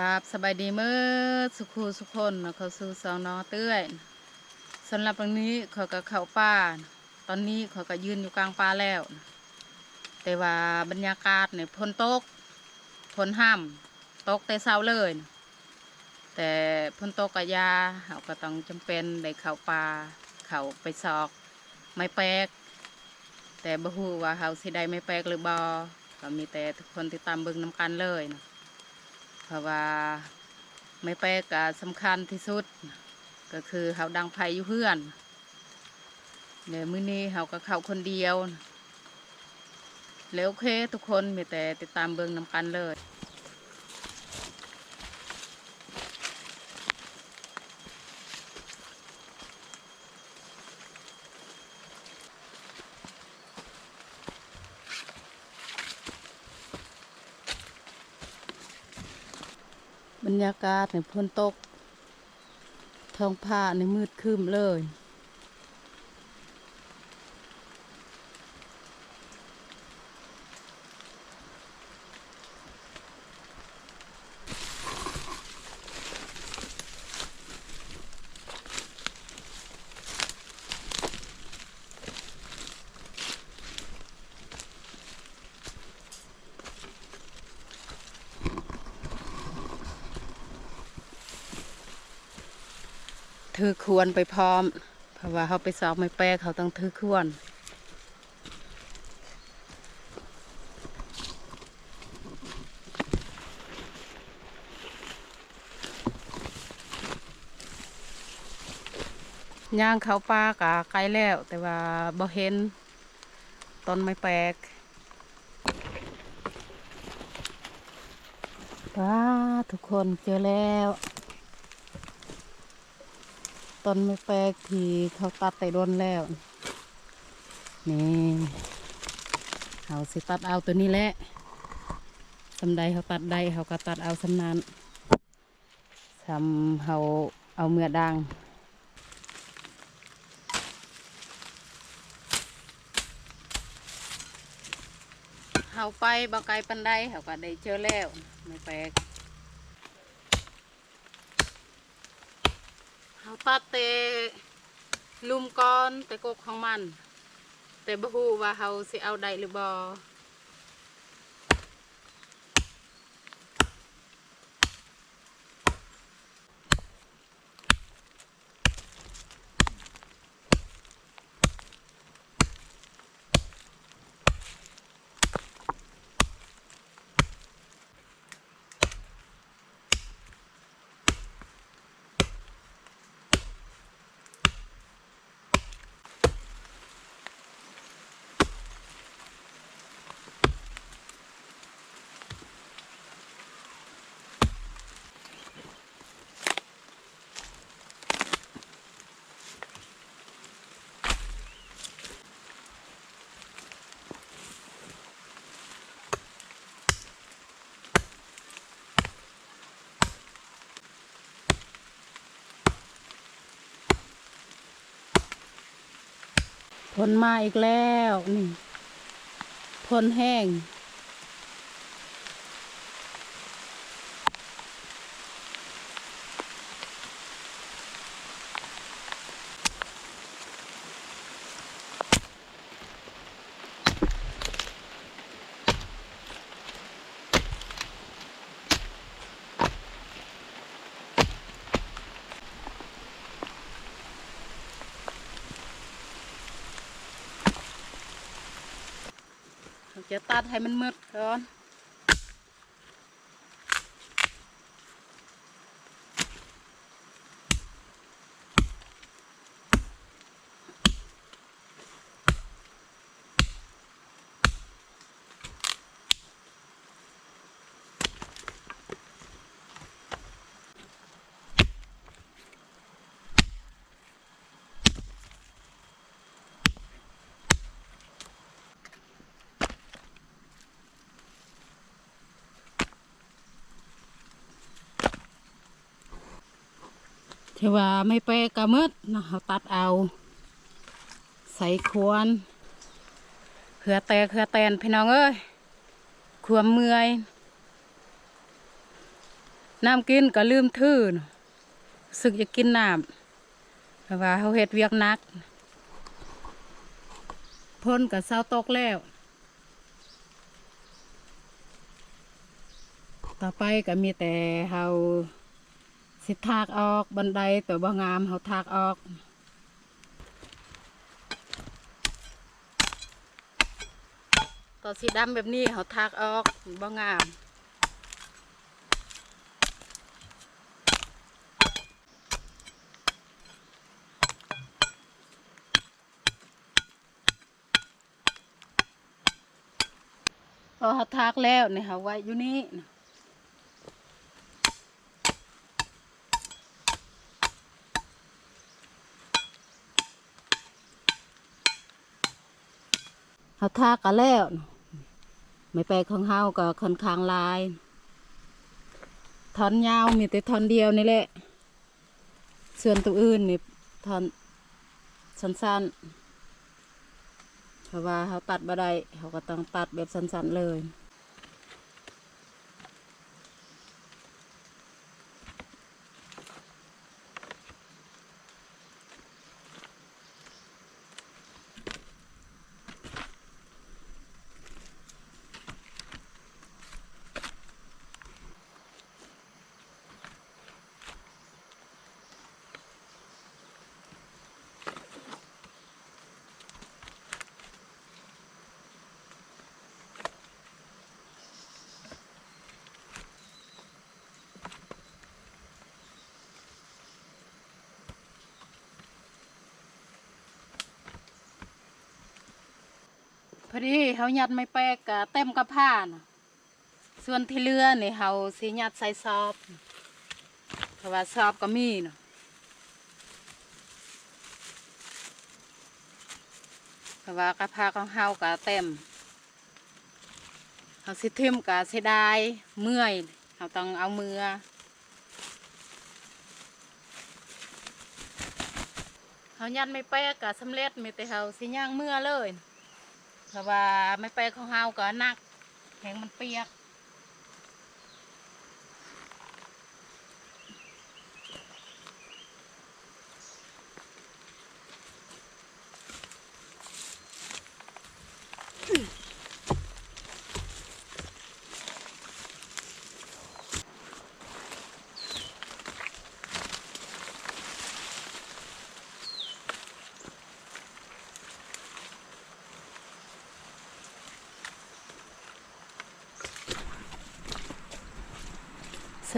กราบสบายดีเมื่อสุขูสุคนเขาสู่สองน้อเตื้อยสำหรับวันนี้เขาก็เข้าป่าตอนนี้เขาก็ยืนอยู่กลางป่าแล้ว แต่ว่าบรรยากาศเนี่ยพนตกพนห้ามตกแต่เช้าเลย แต่พนตกกะยาเขาก็ต้องจำเป็นได้เข้าป่าเขาไปซอกไม่แปลกแต่บ่ฮู้ว่าเขาสิได้ไม่แปลกหรือบ่ก็มีแต่ทุกคนติดตามเบิ่งนำกันเลยนะ เพราะว่าไม่แปลกก็สำคัญที่สุด ก็คือเขาดังไผอยู่เพื่อนเดี๋ยวมื้อนี้เขาก็เข้าคนเดียว แล้วโอเคทุกคนมีแต่ติดตามเบิงนำกันเลย บรรยากาศในพ้นตกท้องผ้าในมืดคึมเลย ถือควรไปพร้อม เพราะว่าเขาไปสอบไม่แปลเขาต้องถือควรย่างเขาป่ากะไกลแล้ว แต่ว่าบ่เห็นต้นไม้แปลกป้าทุกคนเจอแล้ว ต้นไม้แปลกที่เขาตัดแต่โดนแล้ว นี่เขาสิตัดเอาตัวนี้แหละสำใดเขาตัดได้เขาก็ตัดเอาสำนั้นทำเขาเอาเมื่อดังเขาไปบ่ไกลปันไดเขาก็ได้เจอแล้ว ไม่แปลก เขา ตัดเตะลุมก้อนแต่กกของมัน แต่บ่ฮู้ว่าเขาสิเอาได้หรือบ่ ผลมาอีกแล้ว นี่ผลแห้ง ตัดให้มันมืดก่อน เทว่าไม่แปกกะมืดนะเขาตัดเอา ใส่ควรเขือแต่เขือแตนพี่น้องเอ้ยควมเมื่อยน้ำกินก็ลืมทื่อเนาะรู้สึกอยากกินน้ำเพราะว่าเขาเฮ็ดเวียกนัก พ้นกับเศร้าตกแล้ว ต่อไปก็มีแต่เฮา สิทากออกบันไดตัวบ่งามเฮาทากออกตัวสีดำแบบนี้เฮาทากออกบ่งามพอเขาทากแล้วเนี่ยเขาไว้อยู่นี่ เขาทาก็แล้ว ไม่ไปของเฮาก็ค่อนข้างลายท่อนยาวมีแต่ท่อนเดียวนี่แหละ ส่วนตัวอื่นนี่ท่อนสั้นๆเพราะว่าเขาตัดบ่ได้เขาก็ต้องตัดแบบสั้นๆเลย พอดีเขายัดไม่แปกกะเต็มกับผ้านะส่วนที่เหลือนี่เขาสิยัดใส่ซอบเพราะว่าซอบก็มีเนาะเพราะว่ากระพาของเฮากะเต็มเขาสิทิมกะเสียดายเมื่อยเขาต้องเอามือเขายัดไม่แปลกกะสำเร็จมีแต่เขาสิย่างเมื่อเลย ถ้าว่าไม่ไปเขาเฮาก็หนักแข็งมันเปียก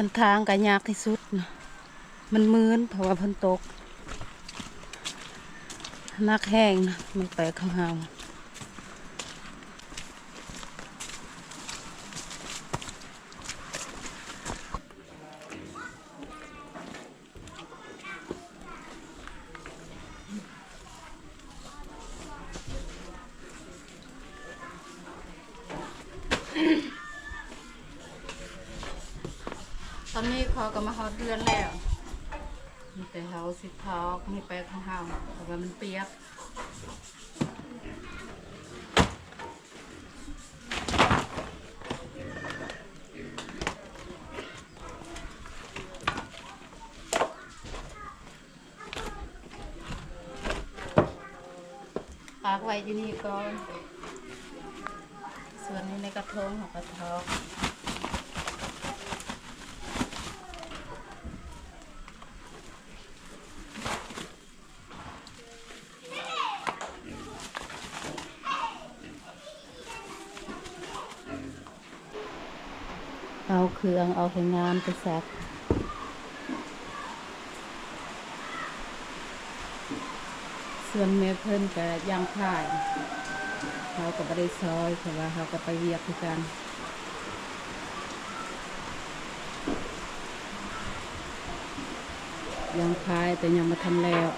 ส้นทางก็ยากที่สุดนะมันมืนเพราะว่าพ้นตกนักแห้งนะไม่ไปข้าเฮา สิทอกไม่ไปเข้าเฮาเพราะว่ามันเปียกปากไว้ที่นี่ก่อน ส่วนนี้ในกระทงของกระทอก เอาเครื่องเอาไปงานไปซักส่วนแม่เพิ่นก็ย่างข่ายเขาก็ไม่ได้ซอยเพราะว่าเขาก็ไปเวียกคือกันย่างคายแต่ยังมาทำแล้ว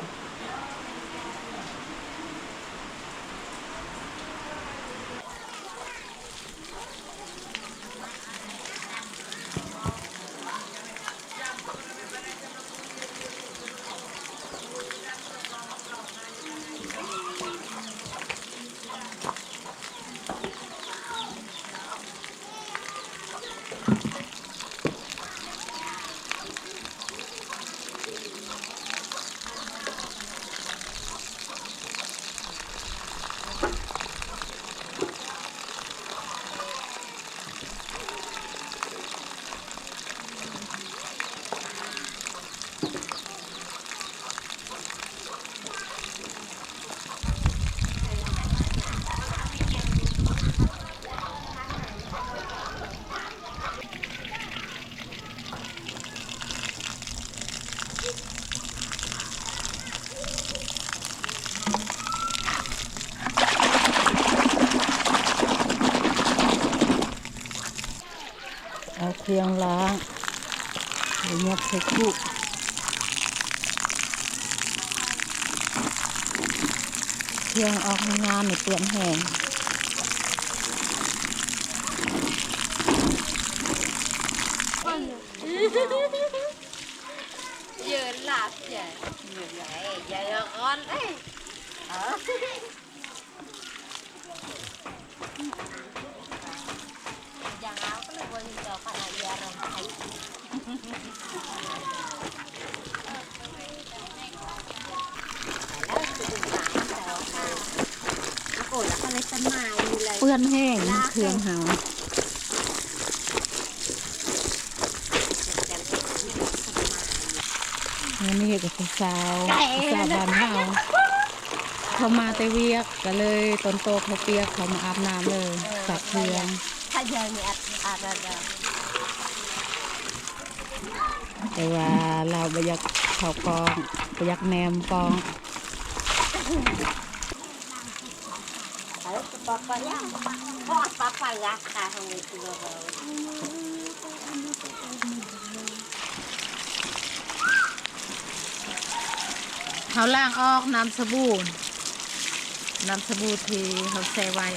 เเครื่องล้าง เห็ดลูกเพียงออกงามในเปลือนแห้งเยอะหลับใหญ่เยอะใหญ่ใหญ่ก้อนเอ้ย apa lu buat itu apa nak biar orang tahu. Kalau sudah tahu tahu. Aku lah kalau sama ini lah. เปื้อนแห้งเครื่องเฮาอันนี้ก็เป็นสาวสาวบ้านเฮาเขามาแต่เวียกก็เลยตอนโตเขาเปียกเขามาอาบน้ำเลยสักเครื่องแต่ว่าเราบอยากเขากองบอยากแนมกอง Kalau tu papa ya, oh papa ya sekarang itu loh. เขาล่างออกน้ำสบู่น้ำสบู่ที่เขาแช่ไว้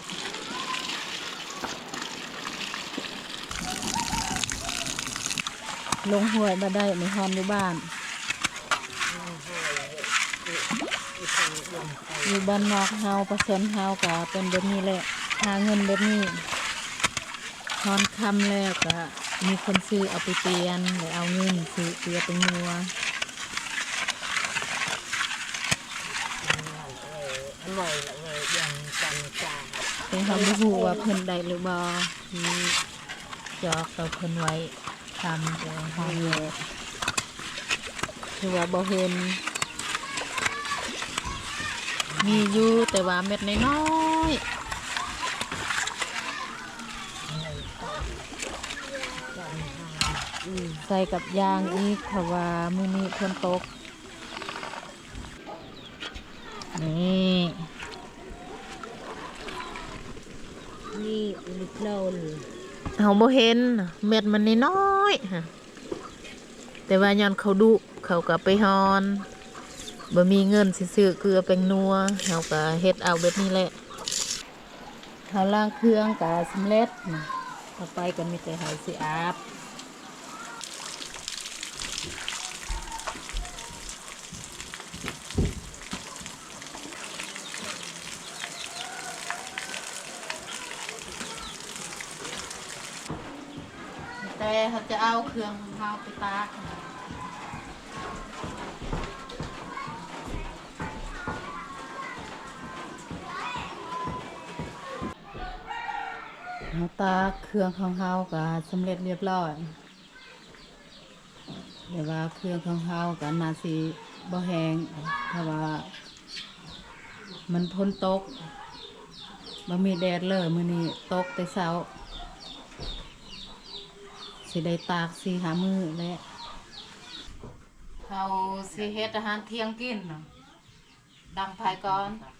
ลงห้วยมาได้ในฮอนอยู่บ้าน อยู่บ้านนอกเฮาประชนเฮาก็เป็นแบบนี้แหละหาเงินแบบนี้ฮอนคำแล้วก็มีคนซื้อเอาไปเปลี่ยนหรือเอาเงินซื้อเปลี่ยนเป็นนัว Ngồi lại ngồi dần dần trà. เป็นคำพูว่าเพิ่นได้หรือบ่ที่จอกเราเพิ่นไว้ทำแต่ห้องเลยคือว่าบ่เห็น มีอยู่แต่ว่าเม็ดน้อยๆใส่กับยางอีกเพราะว่ามื้อนี้ฝนตก นี่ Ni ulit lawn. เขาบ่เห็นเม็ดมันน้อยๆฮะแต่ว่าย้อนเขาดุเขาก็ไปฮอน บ่มีเงินสิซื้อเกลือแป้งนัวเขาก็เฮ็ดเอาแบบนี้แหละเขาล้างเครื่องก็สำเร็จนะต่อไปก็มีแต่เขาสิอาบแต่เขาจะเอาเครื่องของเขาไปตาก เขาตากเครื่องของเขาก็สำเร็จเรียบร้อยแต่ว่าเครื่องของเขาก็น่าสิบ่แห้งเพราะว่า มันพ้นตกบ่มีแดดเลยมื้อนี้ตกแต่เช้า สิได้ตากสีหามือแหละเขาสิเฮ็ดอาหารเที่ยงกินดังภายก่อน เขา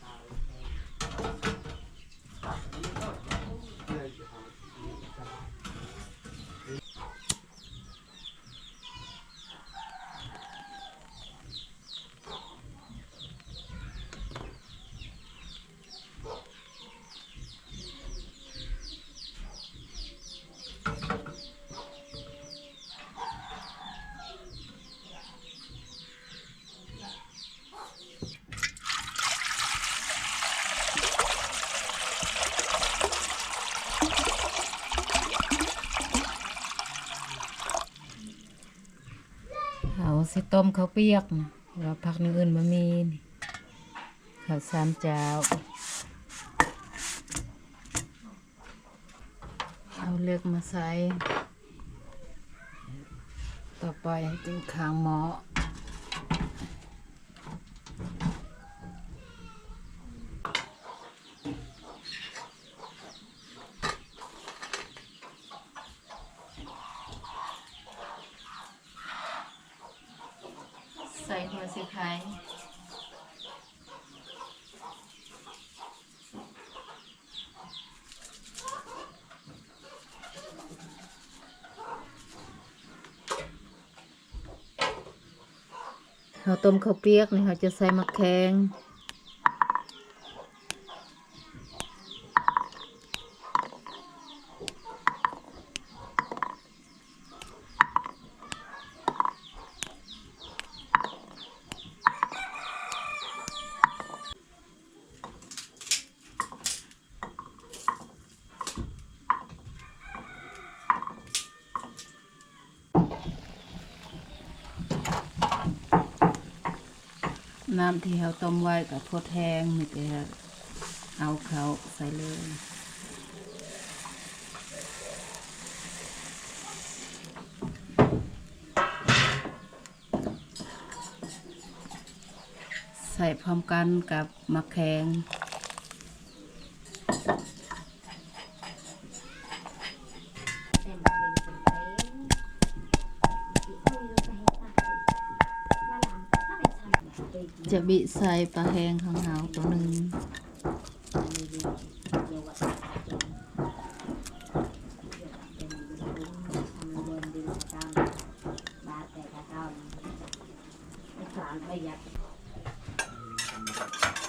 เข้าวเปียกนะว่าผักนึงอื่นมามีนี่ข้าวสามเจ้าเอาเลือกมาใส่ต่อไปจึงข้างหมอใส่หัวสีไข่ เราต้มข้าวเปียกนี่เราจะใส่มะแขง น้ำที่เราต้มไว้กับพดแห้งนี่จะเอาเขาใส่เลยใส่พร้อมกันกับมะแขง เต็มเป็นเป็นเป็นอีกคุยรู้ไปให้ตายว่าหลังถ้าเป็นชายแบบ จะบิใส่ปลาแหงของเราตัวหนึ่ง เดียวกับจนเป็นทำเดินดินกลางบาดแต่กระเจ้าไอ้สารประหยัด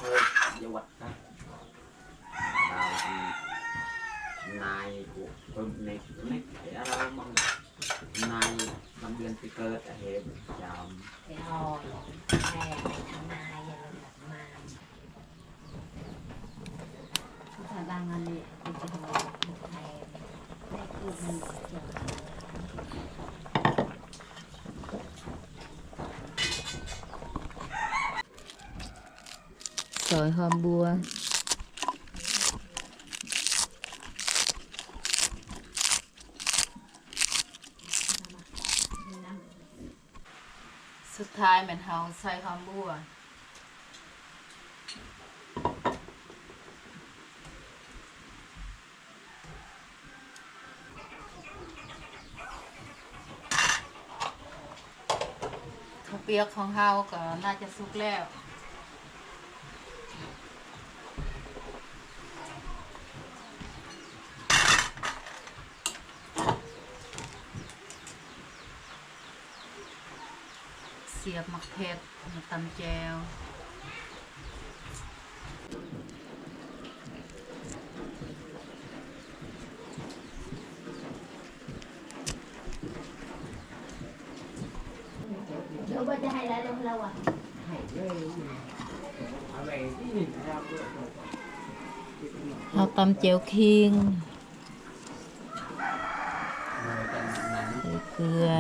thôi giờ quạch đó đào thì nai của hôm nay này để ra mong nai năm viên cái cơ tại hệ chào ไปรอแม่ทำนายอย่างแบบมาผู้ชายบางงานเลยเป็นจังหวะไทยได้คือมันเกี่ยวกับซอย ท้ายเหมือนเฮาใส่หอมบัวข้าวเปียกของเฮาก็น่าจะสุกแล้ว เสียบมักเผ็ดมาตำแจวเดี๋ยวว่าจะให้แล้วเราอะเราตำเจียวคิง người ta nắng ใส่เกลือ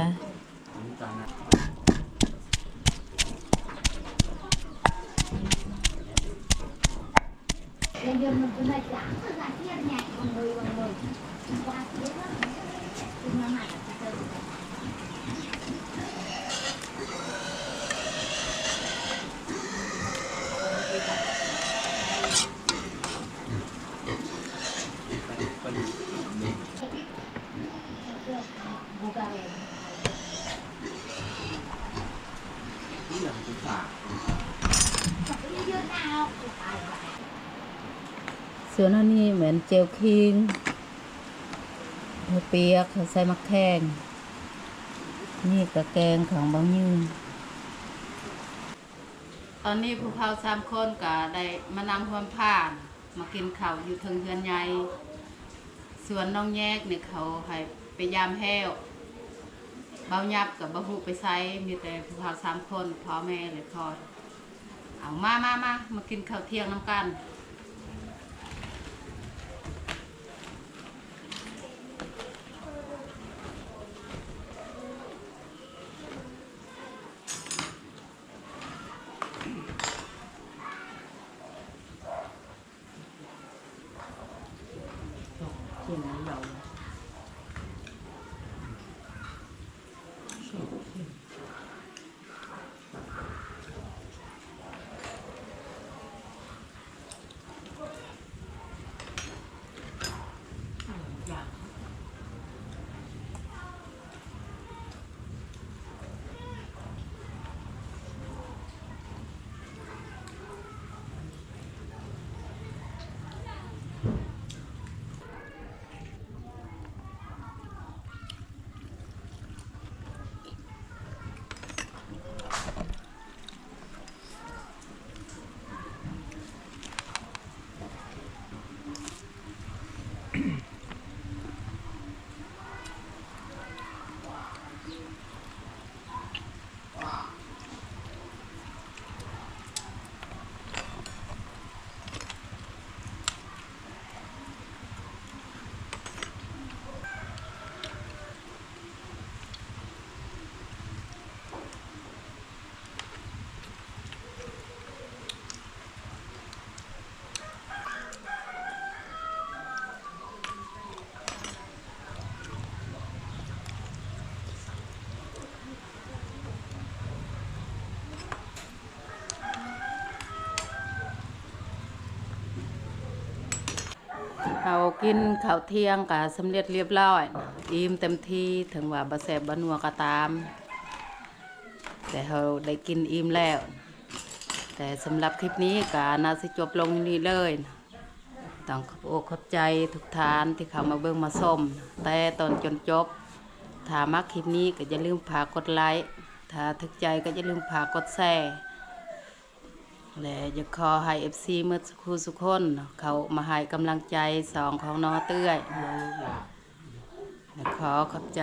ส่วนอันนี้เหมือนเจียวคิงข้าวเปียกใส่มะแขงนี่กระแกงของบางยืนตอนนี้ผู้เฒ่าสามคนก็ได้มานำความผ่าน มากินข้าวอยู่ทึงเฮือนใหญ่ส่วนน้องแยกเนี่ยเขาให้ไปยามแห้วเบายับกับบะฮูไปไซมีแต่ผู้เฒ่าสามคนพ่อแม่เลยคอเอามามามามากินข้าวเที่ยงน้ำกัน เขากินข้าวเที่ยงก็สำเร็จเรียบร้อย อิ่มเต็มที่ถึงว่าบ่แซ่บบ่นัวก็ตาม แต่เราได้กินอิ่มแล้ว แต่สำหรับคลิปนี้ก็น่าสิจบลงนี่เลยต้องขอบอกขอบใจทุกท่านที่เข้ามาเบิ่งมาส้มแต่ตอนจนจบ ถ้ามักคลิปนี้ก็อย่าลืมฝากกดไลค์ถ้าถึกใจก็อย่าลืมฝากกดแชร์ และอยากขอให้ FC เมื่อสักครู่สุกคน เขามาให้กำลังใจสองของน้อเตื้อยและขอขอบใจ